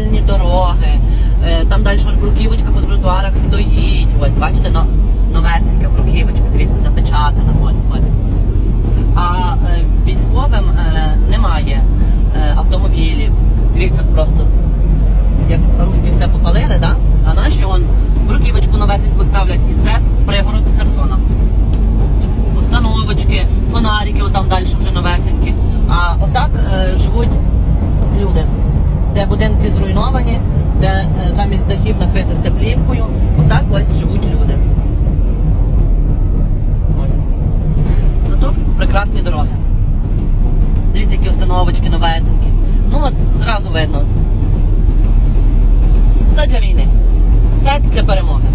ідеальні дороги. Е, Там далі вон бруківочка по тротуарах стоїть. Ось, бачите, но, будинки зруйновані, де е, замість дахів накритися плівкою. Отак ось живуть люди. Ось. Зато прекрасні дороги. Дивіться, які установочки новесенькі. Ну от зразу видно. Все для війни. Все для перемоги.